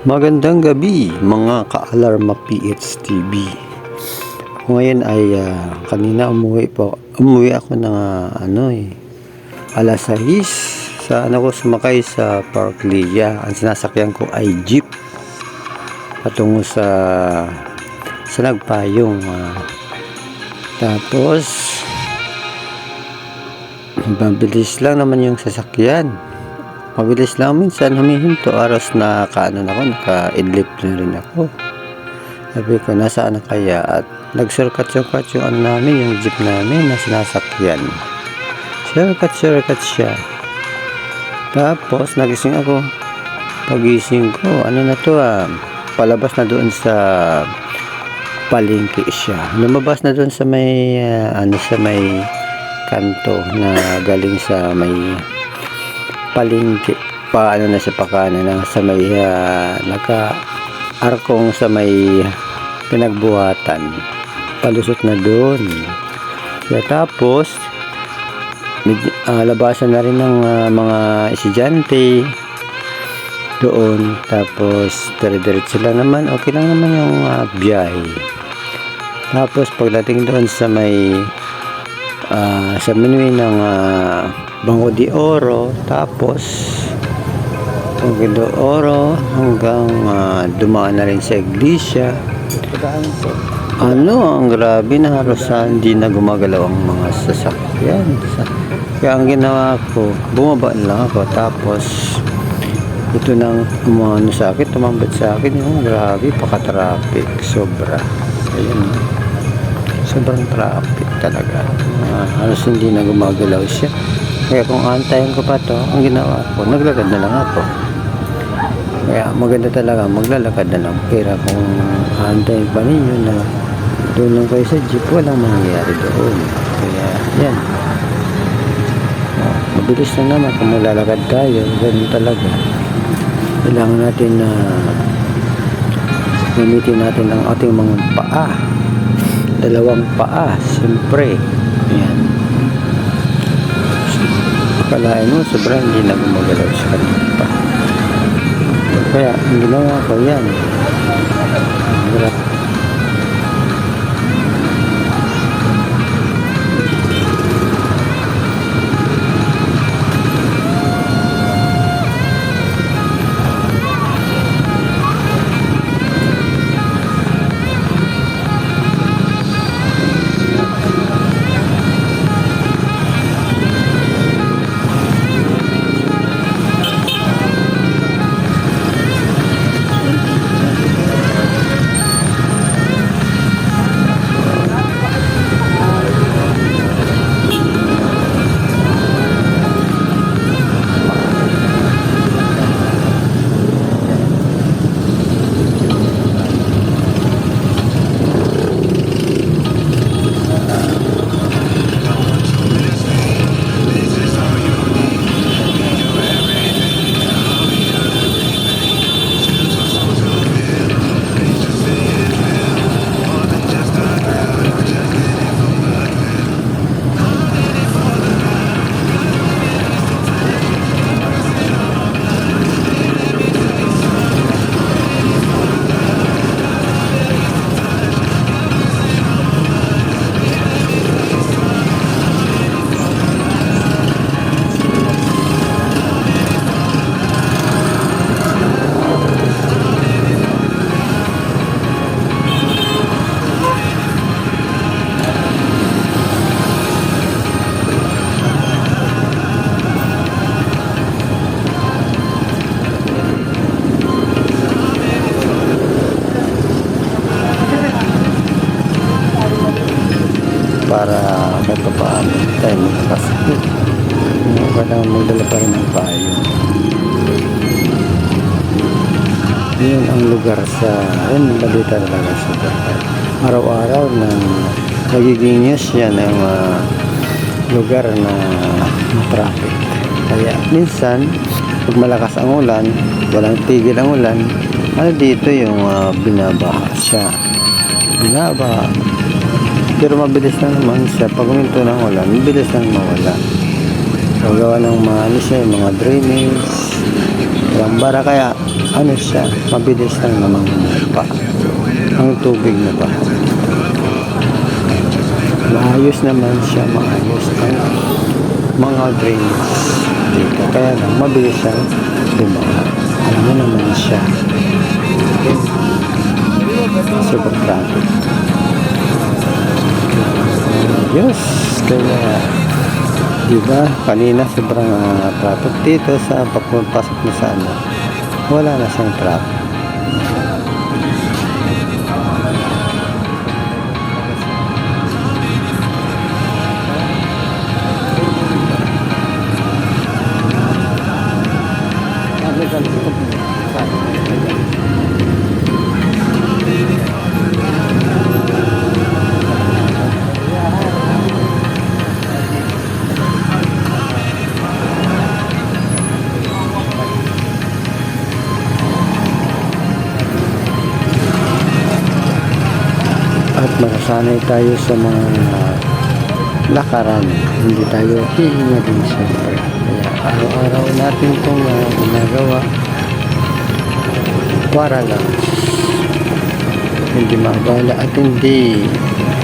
Magandang gabi mga ka-alarma PH TV. Ngayon ay ah, kanina umuwi po. Umuwi ako ng ah, ano eh alas 6 sa ano ko sumakay sa Park Lea. Ang sinasakyan ko ay jeep patungo sa sa Nagpayong. ah. tapos mabilis lang naman yung sasakyan. Mabilis lang minsan humihinto aras na kaano na ako, naka-idlip na rin ako. Sabi ko, nasaan na kaya? At nag-shortcut-shortcut yung ano namin, yung jeep namin na sinasakyan. Shortcut-shortcut siya. Tapos, nagising ako. Pagising ko, ano na to ah, palabas na doon sa palengke siya. Lumabas na doon sa may, ah, ano sa may kanto na galing sa may palingki pa ano na sa pakana na sa may ah, naka arkong sa may pinagbuhatan. Palusot na doon. Kaya tapos med- ah, labasan na rin ng ah, mga estudyante doon. Tapos dire-diretso lang naman okay lang naman yung ah, biyahe. Tapos pagdating doon sa may ah, sa minuwi ng ah, Bango de Oro tapos Bango de Oro hanggang ah, dumaan na rin sa iglesia. Ano ang grabe na halos hindi na gumagalaw ang mga sasakyan. Sa- kaya ang ginawa ko bumaba lang ako tapos ito nang umano sa akin tumambad sa akin yung grabe paka-traffic sobra. Ayun sobrang traffic talaga Ah, halos hindi na gumagalaw siya. Kaya kung antayin ko pa to ang ginawa ko naglakad na lang ako. Kaya maganda talaga maglalakad na lang. Pero kung antayin pa ninyo na doon lang kayo sa jeep walang mangyayari doon. Kaya yan. Ah, mabilis na naman kung maglalakad tayo ganun talaga. Kailangan natin na gamitin natin ang ating mga paa. Dalawang paa siyempre akalain mo sobrang hindi na gumagalaw sa kanila pa kaya ang ginawa ko yan Hirap. Paano tayo magkakasakit kailangan magdala pa rin ng payo yun ang lugar sa yun balita talaga sa Japan araw-araw na nagiging news yan ang ah, lugar na traffic. Kaya minsan pag malakas ang ulan walang tigil ang ulan ano dito yung ah, binabaha siya? Binabaha pero mabilis lang naman siya. Pag uminto ng ulan, mabilis lang mawala. So, ng mga, ano siya, mga drainage. Gambara kaya ano siya, mabilis lang namang pa. Ang tubig na ba. Maayos naman siya, maayos ang mga drains dito. Kaya lang, mabilis siya bumaha. Alam mo naman siya. Super traffic. Yes, kaya Diba? Kanina sobrang uh, traffic dito sa pagpapasok na sa ano. Wala na siyang traffic. At makasanay tayo sa mga lakaran. Hindi tayo hihinga din siyempre. Kaya araw-araw natin itong uh, ginagawa para lang hindi mabala at hindi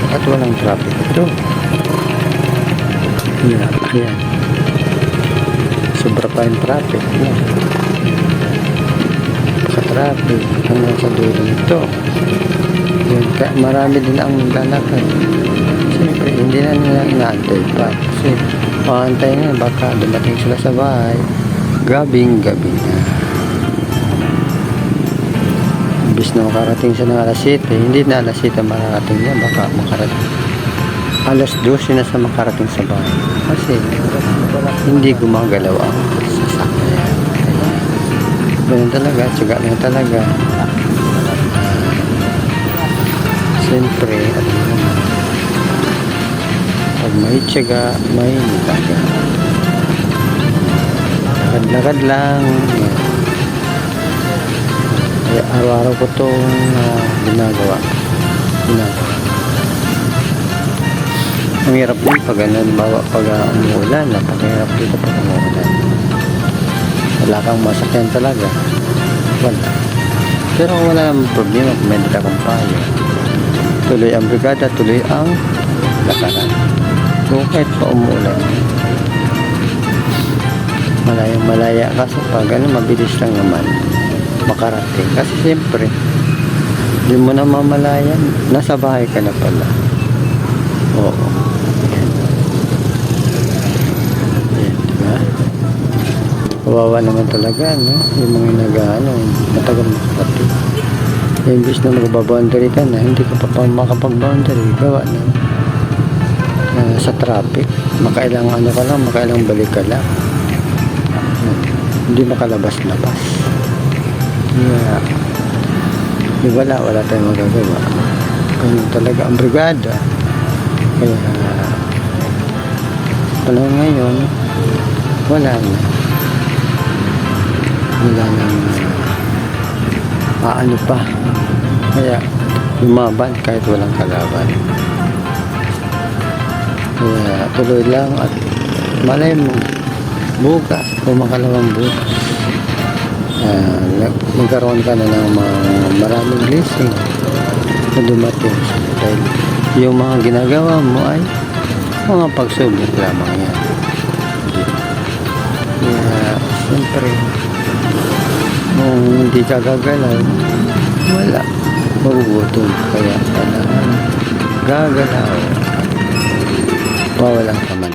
at walang traffic ito. Yan, ayan. Sobra pa yung traffic. Yan. Sa traffic hanggang sa dulo nito. Marami din ang lalakad. Siyempre, hindi na nila inaantay pa. Kasi, pakantay na, baka dumating sila sa bahay. Gabing gabi na. Imbis na makarating siya ng alas 7, hindi na alas 7 makarating niya, baka makarating. Alas 12 na sa makarating sa bahay. Kasi, hindi gumagalaw ang sasakyan. Ganun talaga, tsaga lang talaga. Siyempre, ano naman, pag may tiyaga, may nitaga. Lakad-lakad lang. Araw-araw ko itong uh, ginagawa. Ginagawa. Ang hirap din pag ano, bawa pag uh, umuulan, napakahirap dito pag umuulan. Wala kang masakyan talaga. Wala. Pero wala namang problema, kung may kang payo, tuloy ang brigada, tuloy ang lakaran. So kahit pa umuulan, malayang malaya kasi pag ano, mabilis lang naman makarating. Kasi siyempre, hindi mo na mamalayan, nasa bahay ka na pala. Oo. Yan. Yan, diba? Kawawa naman talaga, no? Yung mga nag-ano, matagal makarating. Imbis na magbaboundary ka na, hindi ka pa pa makapag-boundary. Gawa na. Uh, sa traffic, makailang ano ka lang, makailang balik ka lang. Hindi makalabas-labas. Yeah. Di wala, wala tayong magagawa. Ganun talaga ang brigada. Kaya, panahon ngayon, wala na. Wala na paano pa. Kaya, lumaban kahit walang kalaban. Kaya, tuloy lang at malay mo, bukas o makalawang bukas. Uh, magkaroon ka na ng mga maraming blessing na dumating dahil yung mga ginagawa mo ay mga pagsubok lamang yan. Kaya, siyempre, kung hindi ka gagalaw, wala. Magugutom. Kaya kailangan gagalaw. Pawalang kamay.